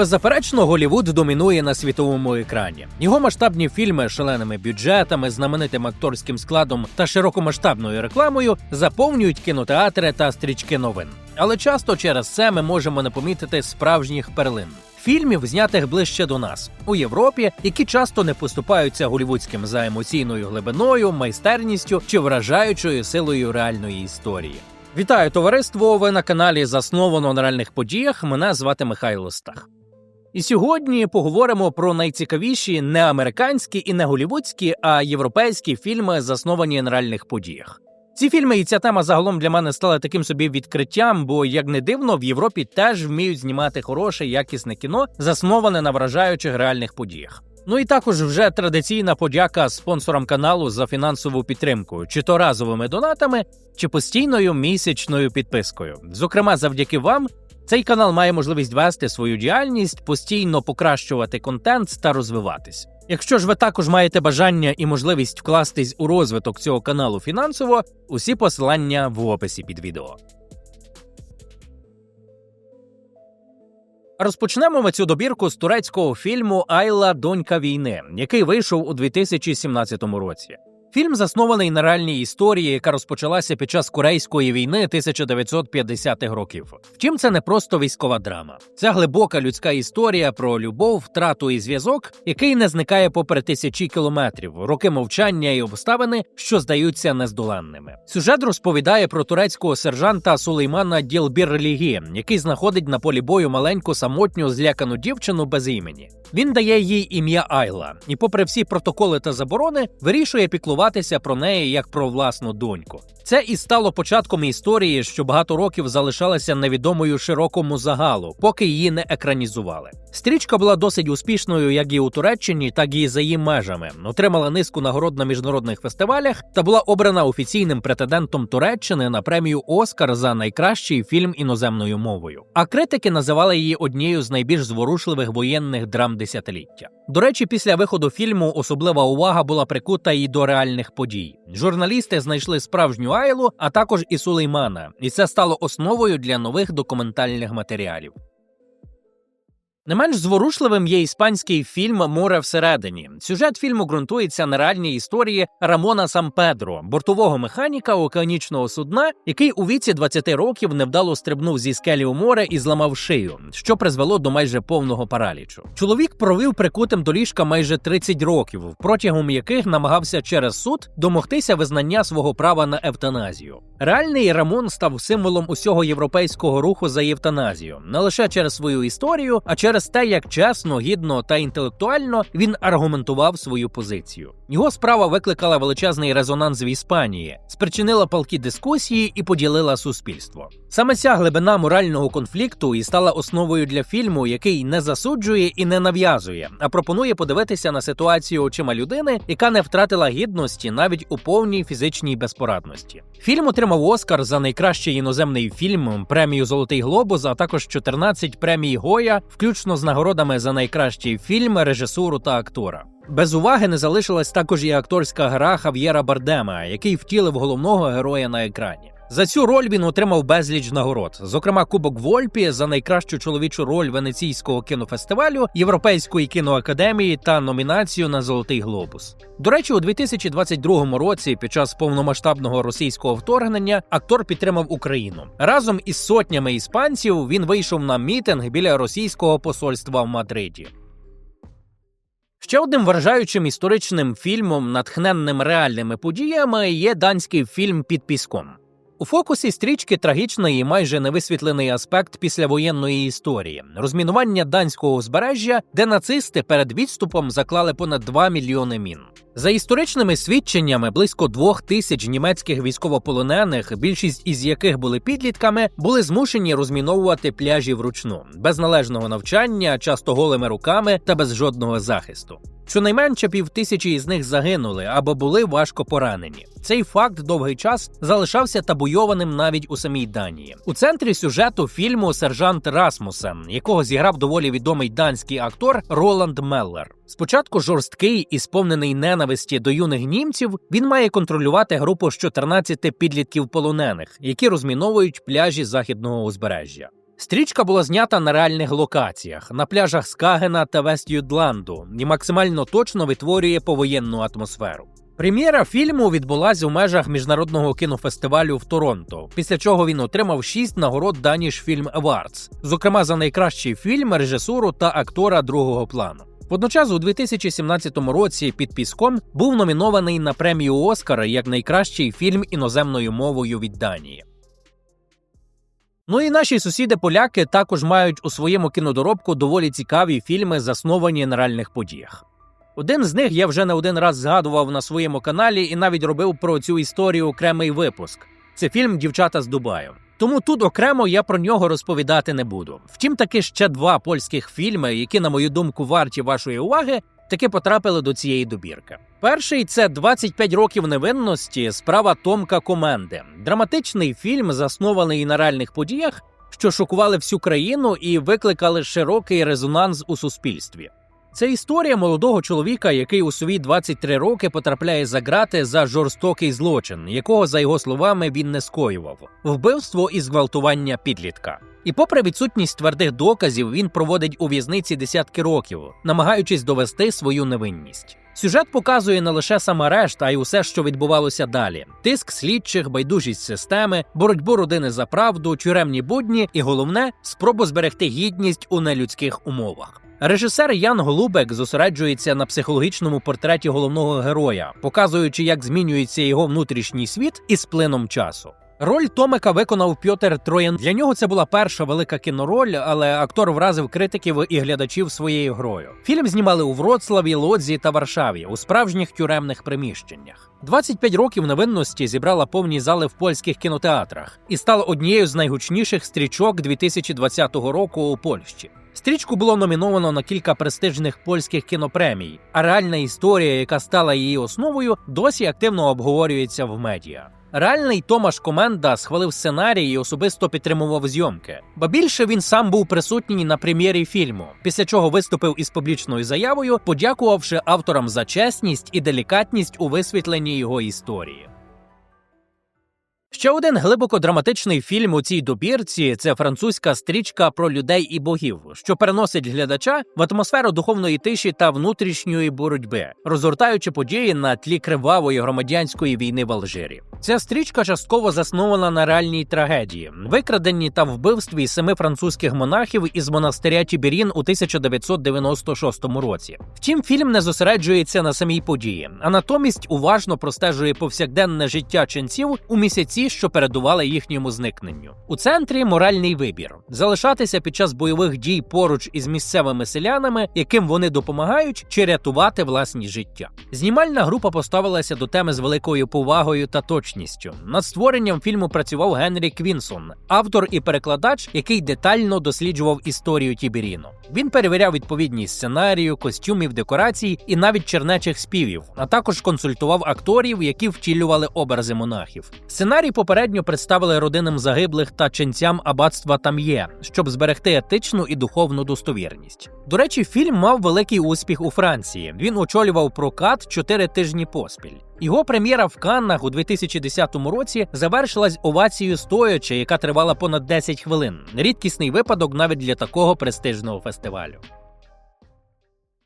Беззаперечно, Голівуд домінує на світовому екрані. Його масштабні фільми шаленими бюджетами, знаменитим акторським складом та широкомасштабною рекламою заповнюють кінотеатри та стрічки новин. Але часто через це ми можемо не помітити справжніх перлин. Фільмів, знятих ближче до нас у Європі, які часто не поступаються голівудським за емоційною глибиною, майстерністю чи вражаючою силою реальної історії. Вітаю товариство! Ви на каналі Засновано на реальних подіях. Мене звати Михайло Стах. І сьогодні поговоримо про найцікавіші не американські і не голівудські, а європейські фільми, засновані на реальних подіях. Ці фільми і ця тема загалом для мене стала таким собі відкриттям, бо як не дивно, в Європі теж вміють знімати хороше, якісне кіно, засноване на вражаючих реальних подіях. Ну і також вже традиційна подяка спонсорам каналу за фінансову підтримку, чи то разовими донатами, чи постійною місячною підпискою. Зокрема, завдяки вам. Цей канал має можливість вести свою діяльність, постійно покращувати контент та розвиватись. Якщо ж ви також маєте бажання і можливість вкластись у розвиток цього каналу фінансово, усі посилання в описі під відео. Розпочнемо ми цю добірку з турецького фільму Айла Донька війни, який вийшов у 2017 році. Фільм заснований на реальній історії, яка розпочалася під час Корейської війни 1950-х років. Втім, це не просто військова драма. Це глибока людська історія про любов, втрату і зв'язок, який не зникає попри тисячі кілометрів, роки мовчання і обставини, що здаються нездоланними. Сюжет розповідає про турецького сержанта Сулеймана Ділбірлігі, який знаходить на полі бою маленьку самотню злякану дівчину без імені. Він дає їй ім'я Айла, і, попри всі протоколи та заборони, вирішує піклуватися про неї як про власну доньку. Це і стало початком історії, що багато років залишалася невідомою широкому загалу, поки її не екранізували. Стрічка була досить успішною як і у Туреччині, так і за її межами. Отримала низку нагород на міжнародних фестивалях та була обрана офіційним претендентом Туреччини на премію Оскар за найкращий фільм іноземною мовою. А критики називали її однією з найбільш зворушливих воєнних драм десятиліття. До речі, після виходу фільму особлива увага була прикута і до реальних подій. Журналісти знайшли справжню Айлу, а також і Сулеймана, і це стало основою для нових документальних матеріалів. Не менш зворушливим є іспанський фільм Море всередині. Сюжет фільму ґрунтується на реальній історії Рамона Сампедро, бортового механіка океанічного судна, який у віці 20 років невдало стрибнув зі скелі у море і зламав шию, що призвело до майже повного паралічу. Чоловік провів прикутим до ліжка майже 30 років, протягом яких намагався через суд домогтися визнання свого права на евтаназію. Реальний Рамон став символом усього європейського руху за євтаназію, не лише через свою історію, а через те, як чесно, гідно та інтелектуально він аргументував свою позицію. Його справа викликала величезний резонанс в Іспанії, спричинила палкі дискусії і поділила суспільство. Саме ця глибина морального конфлікту і стала основою для фільму, який не засуджує і не нав'язує, а пропонує подивитися на ситуацію очима людини, яка не втратила гідності навіть у повній фізичній безпорадності. Фільм отримав Оскар за найкращий іноземний фільм, премію Золотий Глобус, а також 14 премій Гоя, включно з нагородами за найкращий фільм, режисуру та актора. Без уваги не залишилась також і акторська гра Хав'єра Бардема, який втілив головного героя на екрані. За цю роль він отримав безліч нагород, зокрема Кубок Вольпі за найкращу чоловічу роль Венеційського кінофестивалю, Європейської кіноакадемії та номінацію на Золотий Глобус. До речі, у 2022 році, під час повномасштабного російського вторгнення, актор підтримав Україну разом із сотнями іспанців. Він вийшов на мітинг біля російського посольства в Мадриді. Ще одним вражаючим історичним фільмом, натхненним реальними подіями, є данський фільм Під піском. У фокусі стрічки трагічний і майже невисвітлений аспект післявоєнної історії розмінування данського узбережжя, де нацисти перед відступом заклали понад 2 мільйони мін. За історичними свідченнями, близько двох тисяч німецьких військовополонених, більшість із яких були підлітками, були змушені розміновувати пляжі вручну, без належного навчання, часто голими руками та без жодного захисту. Щонайменше півтисячі із них загинули або були важко поранені. Цей факт довгий час залишався табуйованим навіть у самій Данії. У центрі сюжету фільму сержант Расмусен, якого зіграв доволі відомий данський актор Роланд Меллер. Спочатку жорсткий і сповнений ненависті до юних німців, він має контролювати групу з 14 підлітків полонених, які розміновують пляжі західного узбережжя. Стрічка була знята на реальних локаціях на пляжах Скагена та Вест-Юдланду і максимально точно витворює повоєнну атмосферу. Прем'єра фільму відбулася у межах міжнародного кінофестивалю в Торонто, після чого він отримав шість нагород Danish Film Awards, зокрема за найкращий фільм, режисуру та актора другого плану. Водночас, у 2017 році під піском був номінований на премію Оскара як найкращий фільм іноземною мовою від Данії. Ну і наші сусіди-поляки також мають у своєму кінодоробку доволі цікаві фільми, засновані на реальних подіях. Один з них я вже не один раз згадував на своєму каналі і навіть робив про цю історію окремий випуск. Це фільм Дівчата з Дубаю. Тому тут окремо я про нього розповідати не буду. Втім, таки ще два польських фільми, які, на мою думку, варті вашої уваги, таки потрапили до цієї добірки. Перший це 25 років невинності. Справа Томка Коменди, драматичний фільм, заснований на реальних подіях, що шокували всю країну і викликали широкий резонанс у суспільстві. Це історія молодого чоловіка, який у свої 23 роки потрапляє за грати за жорстокий злочин, якого, за його словами, він не скоював вбивство і зґвалтування підлітка. І, попри відсутність твердих доказів, він проводить у в'язниці десятки років, намагаючись довести свою невинність. Сюжет показує не лише сам арешт, а й усе, що відбувалося далі: тиск слідчих, байдужість системи, боротьбу родини за правду, тюремні будні і головне спробу зберегти гідність у нелюдських умовах. Режисер Ян Голубек зосереджується на психологічному портреті головного героя, показуючи, як змінюється його внутрішній світ із плином часу. Роль Томика виконав Пьотер Троян. Для нього це була перша велика кінороль, але актор вразив критиків і глядачів своєю грою. Фільм знімали у Вроцлаві, Лодзі та Варшаві у справжніх тюремних приміщеннях. 25 років невинності зібрала повні зали в польських кінотеатрах і стала однією з найгучніших стрічок 2020 року у Польщі. Стрічку було номіновано на кілька престижних польських кінопремій, а реальна історія, яка стала її основою, досі активно обговорюється в медіа. Реальний Томаш Коменда схвалив сценарій і особисто підтримував зйомки. Ба більше він сам був присутній на прем'єрі фільму, після чого виступив із публічною заявою, подякувавши авторам за чесність і делікатність у висвітленні його історії. Ще один глибоко драматичний фільм у цій добірці це французька стрічка про людей і богів, що переносить глядача в атмосферу духовної тиші та внутрішньої боротьби, розгортаючи події на тлі кривавої громадянської війни в Алжирі. Ця стрічка частково заснована на реальній трагедії, викраденні та вбивстві семи французьких монахів із монастиря Тіберін у 1996 році. Втім, фільм не зосереджується на самій події, а натомість уважно простежує повсякденне життя ченців у місяці що передували їхньому зникненню. У центрі моральний вибір залишатися під час бойових дій поруч із місцевими селянами, яким вони допомагають, чи рятувати власні життя. Знімальна група поставилася до теми з великою повагою та точністю. Над створенням фільму працював Генрі Квінсон, автор і перекладач, який детально досліджував історію Тіберіну. Він перевіряв відповідність сценарію, костюмів, декорацій і навіть чернечих співів, а також консультував акторів, які втілювали образи монахів. Сценарій попередньо представили родинам загиблих та ченцям аббатства Там'є, щоб зберегти етичну і духовну достовірність. До речі, фільм мав великий успіх у Франції. Він очолював прокат чотири тижні поспіль. Його прем'єра в Каннах у 2010 році завершилась овацією стоячи, яка тривала понад 10 хвилин. Рідкісний випадок навіть для такого престижного фестивалю.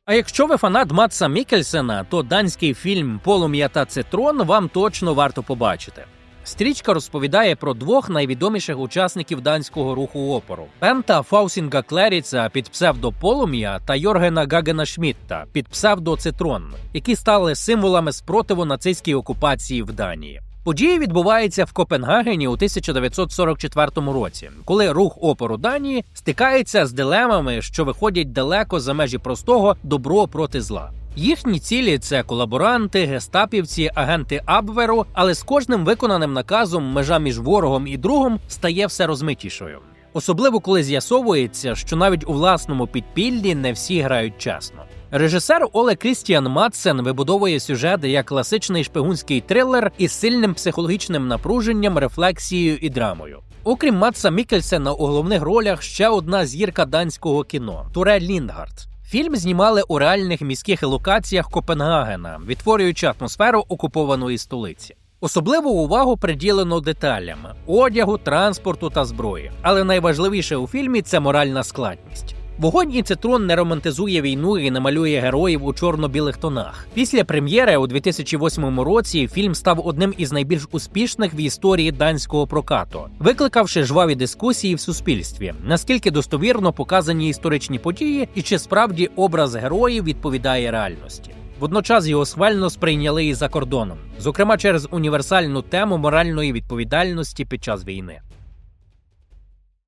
А якщо ви фанат Матса Мікельсена, то данський фільм Полум'я та Цитрон вам точно варто побачити. Стрічка розповідає про двох найвідоміших учасників данського руху опору: Пента Фаусінга Клеріца під псевдополум'я та Йоргена Гагена Шмітта під псевдоцитрон, які стали символами спротиву нацистській окупації в Данії. Події відбуваються в Копенгагені у 1944 році, коли рух опору Данії стикається з дилемами, що виходять далеко за межі простого добро проти зла. Їхні цілі це колаборанти, гестапівці, агенти Абверу, але з кожним виконаним наказом межа між ворогом і другом стає все розмитішою. Особливо коли з'ясовується, що навіть у власному підпіллі не всі грають чесно. Режисер Оле Крістіан Матсен вибудовує сюжет як класичний шпигунський трилер із сильним психологічним напруженням, рефлексією і драмою. Окрім Матса Мікельсена у головних ролях ще одна зірка данського кіно Туре Ліндгард. Фільм знімали у реальних міських локаціях Копенгагена, відтворюючи атмосферу окупованої столиці. Особливу увагу приділено деталям одягу, транспорту та зброї. Але найважливіше у фільмі це моральна складність. Вогонь і цитрон не романтизує війну і не малює героїв у чорно-білих тонах. Після прем'єри у 2008 році фільм став одним із найбільш успішних в історії данського прокату, викликавши жваві дискусії в суспільстві, наскільки достовірно показані історичні події і чи справді образ героїв відповідає реальності. Водночас його схвально сприйняли і за кордоном, зокрема через універсальну тему моральної відповідальності під час війни.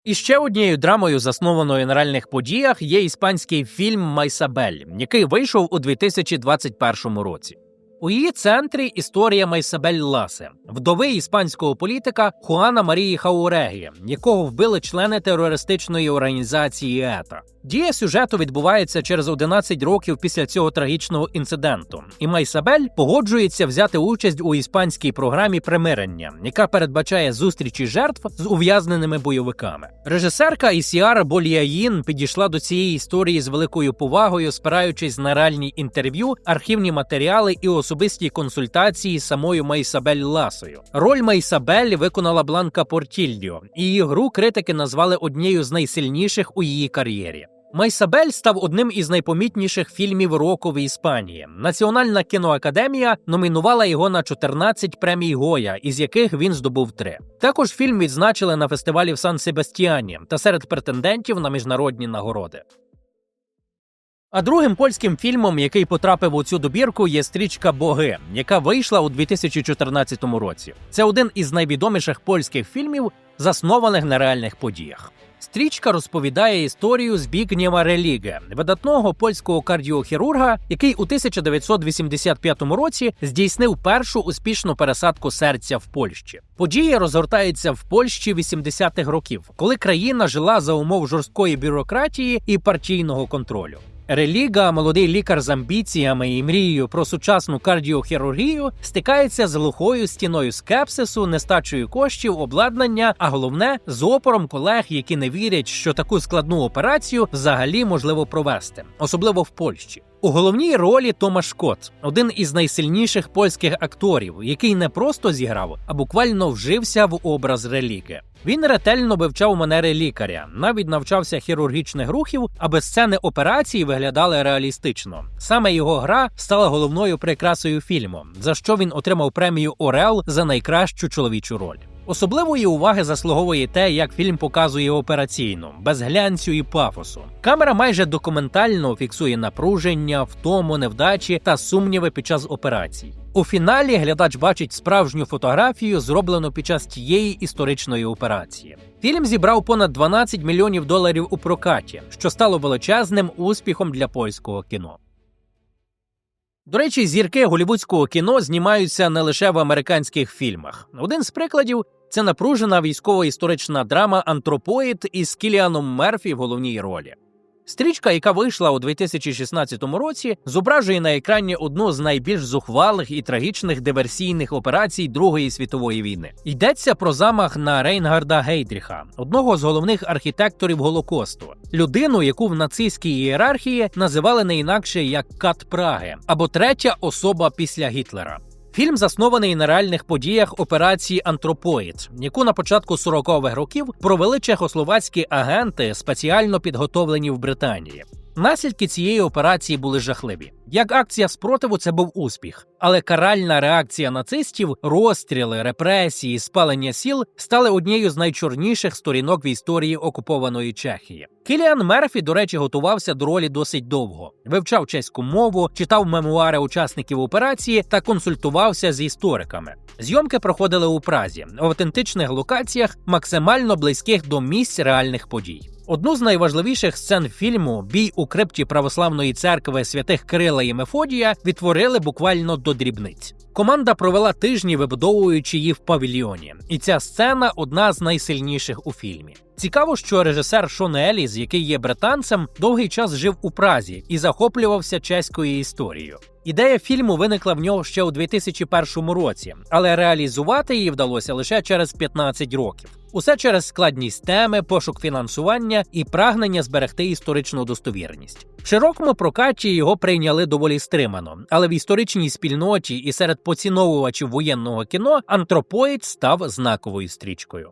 І ще однією драмою, заснованою на реальних подіях, є іспанський фільм Майсабель, який вийшов у 2021 році. У її центрі історія Майсабель Ласе, вдови іспанського політика Хуана Марії Хаурегі, якого вбили члени терористичної організації ЕТА. Дія сюжету відбувається через 11 років після цього трагічного інциденту, і Майсабель погоджується взяти участь у іспанській програмі примирення, яка передбачає зустрічі жертв з ув'язненими бойовиками. Режисерка Ісіара Боліаїн підійшла до цієї історії з великою повагою, спираючись на реальні інтерв'ю, архівні матеріали і особисті консультації з самою Майсабель Ласою. Роль Майсабель виконала Бланка Портільдіо, і її гру критики назвали однією з найсильніших у її кар'єрі. Майсабель став одним із найпомітніших фільмів року в Іспанії. Національна кіноакадемія номінувала його на 14 премій Гоя, із яких він здобув три. Також фільм відзначили на фестивалі в Сан Себастьяні та серед претендентів на міжнародні нагороди. А другим польським фільмом, який потрапив у цю добірку, є стрічка Боги, яка вийшла у 2014 році. Це один із найвідоміших польських фільмів, заснованих на реальних подіях. Стрічка розповідає історію Збігнєва Реліге, видатного польського кардіохірурга, який у 1985 році здійснив першу успішну пересадку серця в Польщі. Події розгортаються в Польщі 80-х років, коли країна жила за умов жорсткої бюрократії і партійного контролю. Реліга, молодий лікар з амбіціями і мрією про сучасну кардіохірургію, стикається з глухою стіною скепсису, нестачею коштів, обладнання, а головне з опором колег, які не вірять, що таку складну операцію взагалі можливо провести, особливо в Польщі. У головній ролі Томаш Кот, один із найсильніших польських акторів, який не просто зіграв, а буквально вжився в образ реліки. Він ретельно вивчав манери лікаря, навіть навчався хірургічних рухів, аби сцени операції виглядали реалістично. Саме його гра стала головною прикрасою фільму, за що він отримав премію Орел за найкращу чоловічу роль. Особливої уваги заслуговує те, як фільм показує операційну, без глянцю і пафосу. Камера майже документально фіксує напруження, втому, невдачі та сумніви під час операцій. У фіналі глядач бачить справжню фотографію, зроблену під час тієї історичної операції. Фільм зібрав понад 12 мільйонів доларів у прокаті, що стало величезним успіхом для польського кіно. До речі, зірки голівудського кіно знімаються не лише в американських фільмах. Один з прикладів це напружена військово-історична драма Антропоїд із Кіліаном Мерфі в головній ролі. Стрічка, яка вийшла у 2016 році, зображує на екрані одну з найбільш зухвалих і трагічних диверсійних операцій Другої світової війни. Йдеться про замах на Рейнгарда Гейдріха, одного з головних архітекторів Голокосту, людину, яку в нацистській ієрархії називали не інакше як Кат Праги або третя особа після Гітлера. Фільм заснований на реальних подіях операції Антропоїд, яку на початку 40-х років провели чехословацькі агенти, спеціально підготовлені в Британії. Наслідки цієї операції були жахливі. Як акція спротиву, це був успіх, але каральна реакція нацистів, розстріли, репресії, спалення сіл стали однією з найчорніших сторінок в історії окупованої Чехії. Кіліан Мерфі, до речі, готувався до ролі досить довго, вивчав чеську мову, читав мемуари учасників операції та консультувався з істориками. Зйомки проходили у Празі в автентичних локаціях, максимально близьких до місць реальних подій. Одну з найважливіших сцен фільму Бій у крипті православної церкви святих Кирила і Мефодія відтворили буквально до дрібниць. Команда провела тижні, вибудовуючи її в павільйоні, і ця сцена одна з найсильніших у фільмі. Цікаво, що режисер Шон Еліс, який є британцем, довгий час жив у Празі і захоплювався чеською історією. Ідея фільму виникла в нього ще у 2001 році, але реалізувати її вдалося лише через 15 років. Усе через складність теми, пошук фінансування і прагнення зберегти історичну достовірність. Широкому прокаті його прийняли доволі стримано, але в історичній спільноті і серед поціновувачів воєнного кіно антропоїд став знаковою стрічкою.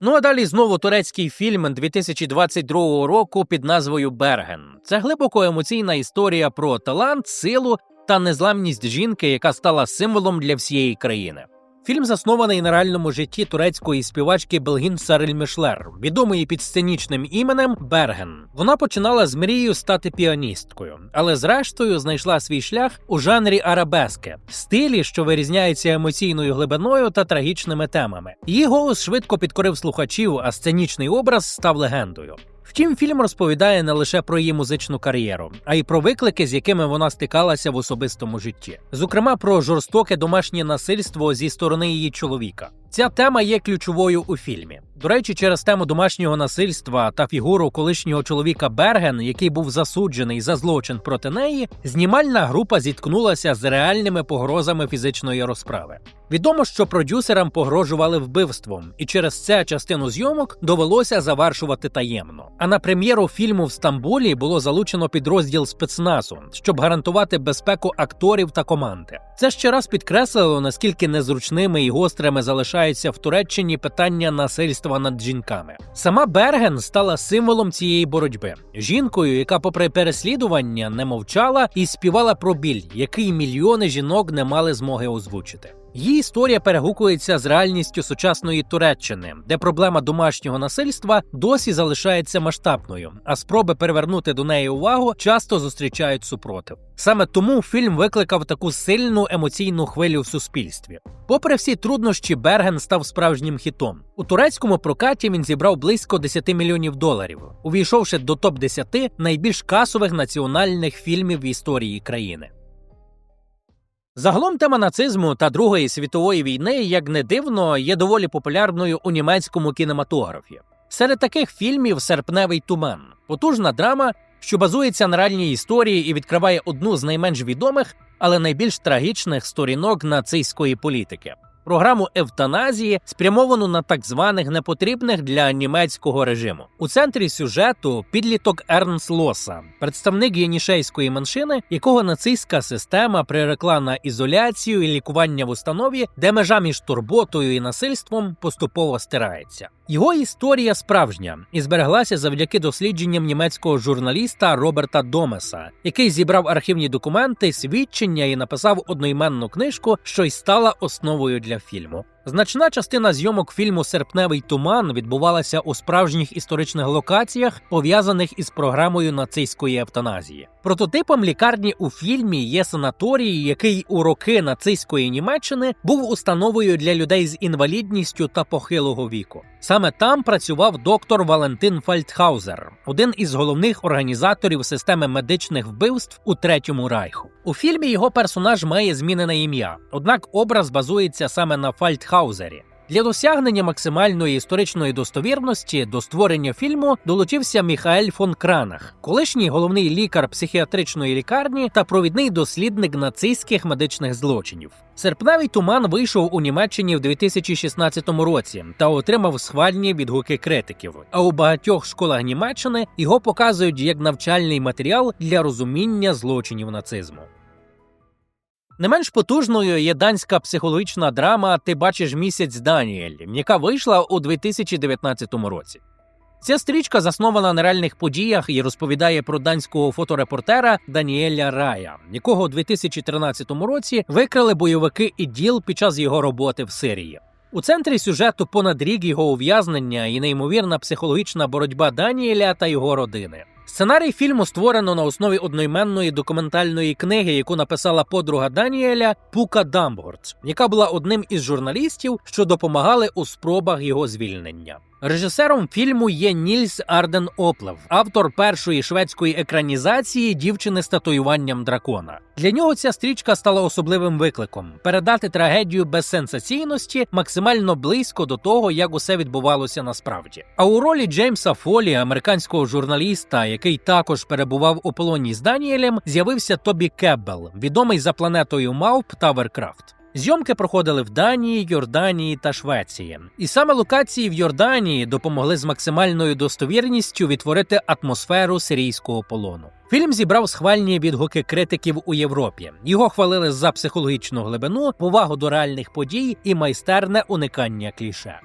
Ну а далі знову турецький фільм 2022 року під назвою Берген. Це глибоко емоційна історія про талант, силу та незламність жінки, яка стала символом для всієї країни. Фільм заснований на реальному житті турецької співачки Белгін Сарель Мішлер, відомої під сценічним іменем Берген. Вона починала з мрією стати піаністкою, але зрештою знайшла свій шлях у жанрі арабески, стилі, що вирізняється емоційною глибиною та трагічними темами. Її голос швидко підкорив слухачів, а сценічний образ став легендою. Втім, фільм розповідає не лише про її музичну кар'єру, а й про виклики, з якими вона стикалася в особистому житті, зокрема про жорстоке домашнє насильство зі сторони її чоловіка. Ця тема є ключовою у фільмі. До речі, через тему домашнього насильства та фігуру колишнього чоловіка Берген, який був засуджений за злочин проти неї, знімальна група зіткнулася з реальними погрозами фізичної розправи. Відомо, що продюсерам погрожували вбивством, і через це частину зйомок довелося завершувати таємно. А на прем'єру фільму в Стамбулі було залучено підрозділ спецназу, щоб гарантувати безпеку акторів та команди. Це ще раз підкреслило наскільки незручними і гострими залишаються в Туреччині питання насильства над жінками. Сама Берген стала символом цієї боротьби, жінкою, яка, попри переслідування, не мовчала і співала про біль, який мільйони жінок не мали змоги озвучити. Її історія перегукується з реальністю сучасної Туреччини, де проблема домашнього насильства досі залишається масштабною, а спроби перевернути до неї увагу часто зустрічають супротив. Саме тому фільм викликав таку сильну емоційну хвилю в суспільстві. Попри всі труднощі, Берген став справжнім хітом. У турецькому прокаті він зібрав близько 10 мільйонів доларів, увійшовши до топ 10 найбільш касових національних фільмів в історії країни. Загалом тема нацизму та Другої світової війни, як не дивно, є доволі популярною у німецькому кінематографі. Серед таких фільмів Серпневий туман, потужна драма, що базується на реальній історії і відкриває одну з найменш відомих, але найбільш трагічних сторінок нацистської політики програму евтаназії, спрямовану на так званих непотрібних для німецького режиму. У центрі сюжету підліток Ернс Лоса, представник єнішейської меншини, якого нацистська система прирекла на ізоляцію і лікування в установі, де межа між турботою і насильством поступово стирається. Його історія справжня і збереглася завдяки дослідженням німецького журналіста Роберта Домеса, який зібрав архівні документи, свідчення і написав одноіменну книжку, що й стала основою для фільму. Значна частина зйомок фільму Серпневий туман відбувалася у справжніх історичних локаціях, пов'язаних із програмою нацистської евтаназії. Прототипом лікарні у фільмі є санаторій, який у роки нацистської Німеччини був установою для людей з інвалідністю та похилого віку. Саме там працював доктор Валентин Фальтхаузер, один із головних організаторів системи медичних вбивств у третьому райху. У фільмі його персонаж має змінене ім'я, однак образ базується саме на Фальтхаузері. Для досягнення максимальної історичної достовірності до створення фільму долучився Міхаель фон Кранах, колишній головний лікар психіатричної лікарні та провідний дослідник нацистських медичних злочинів. Серпневий туман вийшов у Німеччині в 2016 році та отримав схвальні відгуки критиків. А у багатьох школах Німеччини його показують як навчальний матеріал для розуміння злочинів нацизму. Не менш потужною є данська психологічна драма Ти бачиш місяць Даніель, яка вийшла у 2019 році. Ця стрічка заснована на реальних подіях і розповідає про данського фоторепортера Даніеля Рая, якого у 2013 році викрили бойовики іділ під час його роботи в Сирії. У центрі сюжету понад рік його ув'язнення і неймовірна психологічна боротьба Даніеля та його родини. Сценарій фільму створено на основі одноіменної документальної книги, яку написала подруга Даніеля Пука Дамбордс, яка була одним із журналістів, що допомагали у спробах його звільнення. Режисером фільму є Нільс Арден Оплев, автор першої шведської екранізації дівчини з татуюванням дракона. Для нього ця стрічка стала особливим викликом передати трагедію без сенсаційності максимально близько до того, як усе відбувалося насправді. А у ролі Джеймса Фолі, американського журналіста, який також перебував у полоні з Даніелем, з'явився Тобі Кеббел, відомий за планетою Мавп та Веркрафт. Зйомки проходили в Данії, Йорданії та Швеції. І саме локації в Йорданії допомогли з максимальною достовірністю відтворити атмосферу сирійського полону. Фільм зібрав схвальні відгуки критиків у Європі. Його хвалили за психологічну глибину, повагу до реальних подій і майстерне уникання кліше.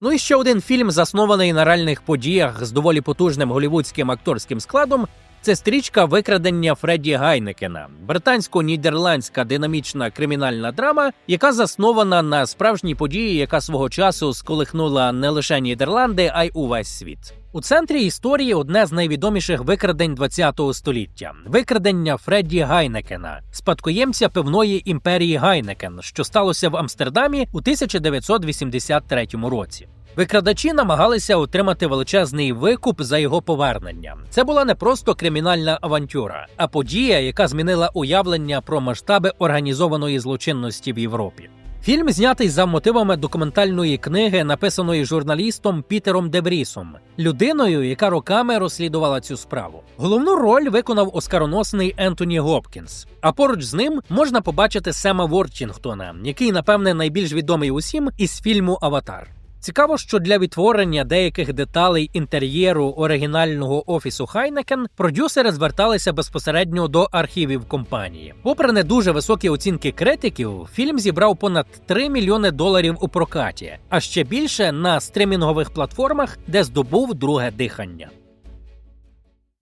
Ну і ще один фільм, заснований на реальних подіях з доволі потужним голівудським акторським складом. Це стрічка викрадення Фредді Гайнекена, британсько-нідерландська динамічна кримінальна драма, яка заснована на справжній події, яка свого часу сколихнула не лише Нідерланди, а й увесь світ. У центрі історії одне з найвідоміших викрадень ХХ століття викрадення Фредді Гайнекена, спадкоємця пивної імперії Гайнекен, що сталося в Амстердамі у 1983 році. Викрадачі намагалися отримати величезний викуп за його повернення. Це була не просто кримінальна авантюра, а подія, яка змінила уявлення про масштаби організованої злочинності в Європі. Фільм знятий за мотивами документальної книги, написаної журналістом Пітером Дебрісом, людиною, яка роками розслідувала цю справу. Головну роль виконав оскароносний Ентоні Гопкінс. А поруч з ним можна побачити Сема Ворчингтона, який, напевне, найбільш відомий усім із фільму Аватар. Цікаво, що для відтворення деяких деталей інтер'єру оригінального офісу Хайнекен продюсери зверталися безпосередньо до архівів компанії. Попри не дуже високі оцінки критиків, фільм зібрав понад 3 мільйони доларів у прокаті, а ще більше на стримінгових платформах, де здобув друге дихання.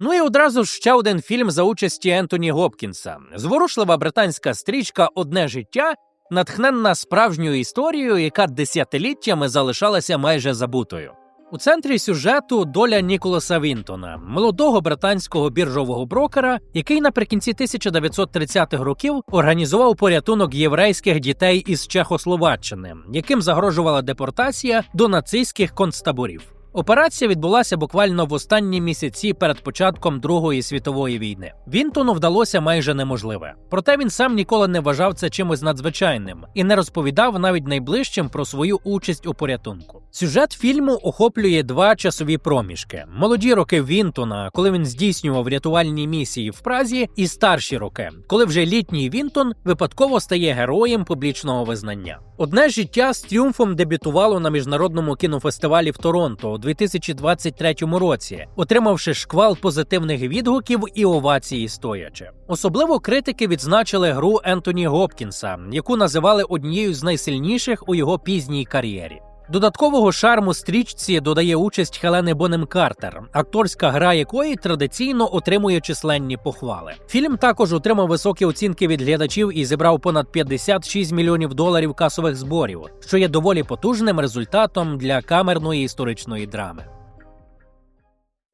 Ну і одразу ще один фільм за участі Ентоні Гопкінса. Зворушлива британська стрічка Одне життя натхненна справжньою історією, яка десятиліттями залишалася майже забутою. У центрі сюжету доля Ніколаса Вінтона, молодого британського біржового брокера, який наприкінці 1930-х років організував порятунок єврейських дітей із Чехословаччини, яким загрожувала депортація до нацистських концтаборів. Операція відбулася буквально в останні місяці перед початком Другої світової війни. Вінтону вдалося майже неможливе. Проте він сам ніколи не вважав це чимось надзвичайним і не розповідав навіть найближчим про свою участь у порятунку. Сюжет фільму охоплює два часові проміжки: молоді роки Вінтона, коли він здійснював рятувальні місії в Празі, і старші роки, коли вже літній Вінтон випадково стає героєм публічного визнання. Одне життя з тріумфом дебютувало на міжнародному кінофестивалі в Торонто 2023 році, отримавши шквал позитивних відгуків і овації стоячи. Особливо критики відзначили гру Ентоні Гопкінса, яку називали однією з найсильніших у його пізній кар'єрі. Додаткового шарму стрічці додає участь Хелени Бонем Картер, акторська гра якої традиційно отримує численні похвали. Фільм також отримав високі оцінки від глядачів і зібрав понад 56 мільйонів доларів касових зборів, що є доволі потужним результатом для камерної історичної драми.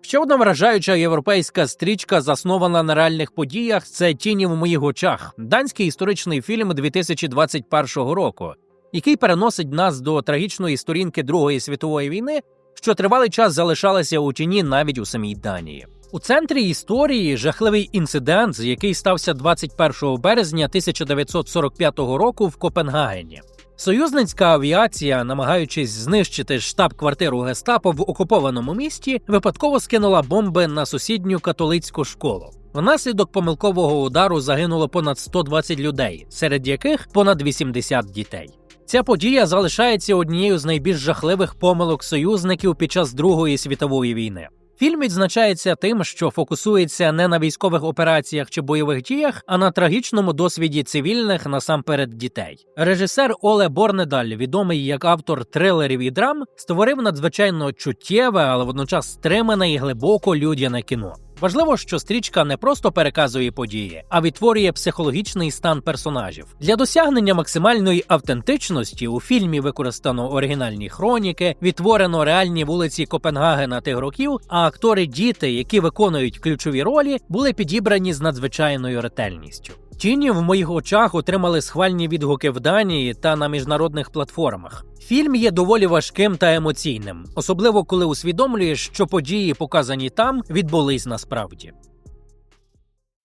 Ще одна вражаюча європейська стрічка, заснована на реальних подіях, це Тіні в моїх очах, данський історичний фільм 2021 року який переносить нас до трагічної сторінки Другої світової війни, що тривалий час залишалася у тіні навіть у самій Данії. У центрі історії жахливий інцидент, який стався 21 березня 1945 року в Копенгагені. Союзницька авіація, намагаючись знищити штаб-квартиру гестапо в окупованому місті, випадково скинула бомби на сусідню католицьку школу. Внаслідок помилкового удару загинуло понад 120 людей, серед яких понад 80 дітей. Ця подія залишається однією з найбільш жахливих помилок союзників під час Другої світової війни. Фільм відзначається тим, що фокусується не на військових операціях чи бойових діях, а на трагічному досвіді цивільних насамперед дітей. Режисер Оле Борнедаль, відомий як автор трилерів і драм, створив надзвичайно чуттєве, але водночас стримане і глибоко людяне кіно. Важливо, що стрічка не просто переказує події, а відтворює психологічний стан персонажів. Для досягнення максимальної автентичності у фільмі використано оригінальні хроніки, відтворено реальні вулиці Копенгагена тих років, а актори діти, які виконують ключові ролі, були підібрані з надзвичайною ретельністю. Тіні в моїх очах отримали схвальні відгуки в Данії та на міжнародних платформах. Фільм є доволі важким та емоційним, особливо коли усвідомлюєш, що події, показані там, відбулись насправді.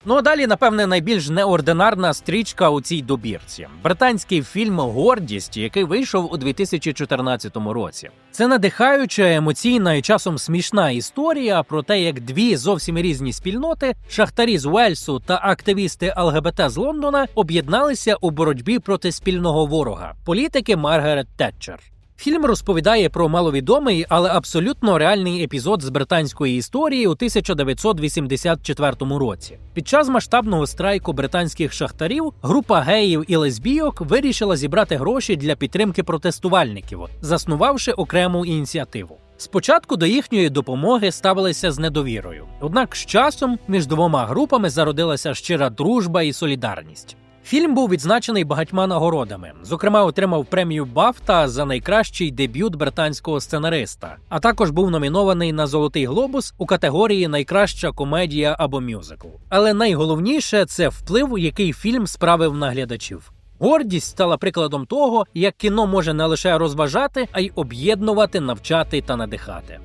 Ну а далі, напевне, найбільш неординарна стрічка у цій добірці британський фільм Гордість, який вийшов у 2014 році. Це надихаюча, емоційна і часом смішна історія про те, як дві зовсім різні спільноти шахтарі з Уельсу та активісти ЛГБТ з Лондона об'єдналися у боротьбі проти спільного ворога політики Маргарет Тетчер. Фільм розповідає про маловідомий, але абсолютно реальний епізод з британської історії у 1984 році. Під час масштабного страйку британських шахтарів група геїв і лесбійок вирішила зібрати гроші для підтримки протестувальників, заснувавши окрему ініціативу. Спочатку до їхньої допомоги ставилися з недовірою, однак з часом між двома групами зародилася щира дружба і солідарність. Фільм був відзначений багатьма нагородами. Зокрема, отримав премію Бафта за найкращий дебют британського сценариста, а також був номінований на Золотий глобус у категорії Найкраща комедія або мюзикл. Але найголовніше це вплив, який фільм справив на глядачів. Гордість стала прикладом того, як кіно може не лише розважати, а й об'єднувати, навчати та надихати.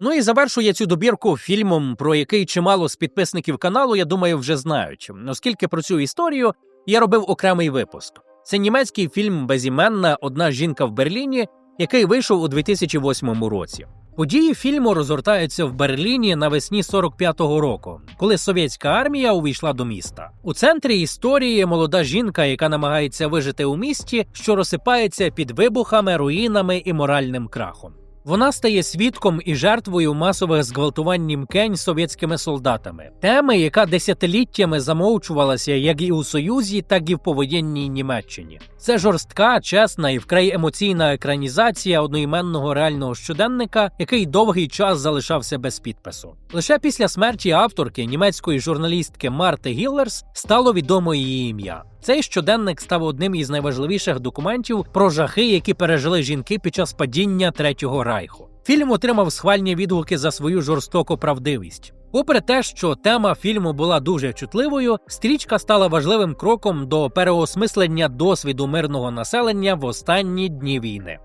Ну і завершує цю добірку фільмом, про який чимало з підписників каналу, я думаю, вже знають. Оскільки про цю історію я робив окремий випуск. Це німецький фільм Безіменна Одна жінка в Берліні, який вийшов у 2008 році. Події фільму розгортаються в Берліні навесні 45-го року, коли совєтська армія увійшла до міста. У центрі історії молода жінка, яка намагається вижити у місті, що розсипається під вибухами, руїнами і моральним крахом. Вона стає свідком і жертвою масових зґвалтувань німкень совєтськими солдатами, теми, яка десятиліттями замовчувалася як і у Союзі, так і в повоєнній Німеччині. Це жорстка, чесна і вкрай емоційна екранізація одноіменного реального щоденника, який довгий час залишався без підпису. Лише після смерті авторки німецької журналістки Марти Гіллерс стало відомо її ім'я. Цей щоденник став одним із найважливіших документів про жахи, які пережили жінки під час падіння Третього Райху. Фільм отримав схвальні відгуки за свою жорстоку правдивість. Попри те, що тема фільму була дуже чутливою, стрічка стала важливим кроком до переосмислення досвіду мирного населення в останні дні війни.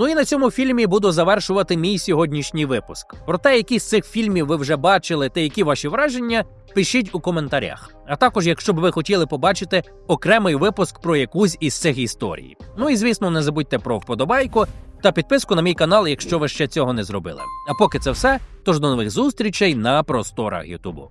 Ну і на цьому фільмі буду завершувати мій сьогоднішній випуск. Про те, які з цих фільмів ви вже бачили та які ваші враження, пишіть у коментарях. А також, якщо б ви хотіли побачити окремий випуск про якусь із цих історій. Ну і звісно, не забудьте про вподобайку та підписку на мій канал, якщо ви ще цього не зробили. А поки це все, тож до нових зустрічей на просторах Ютубу.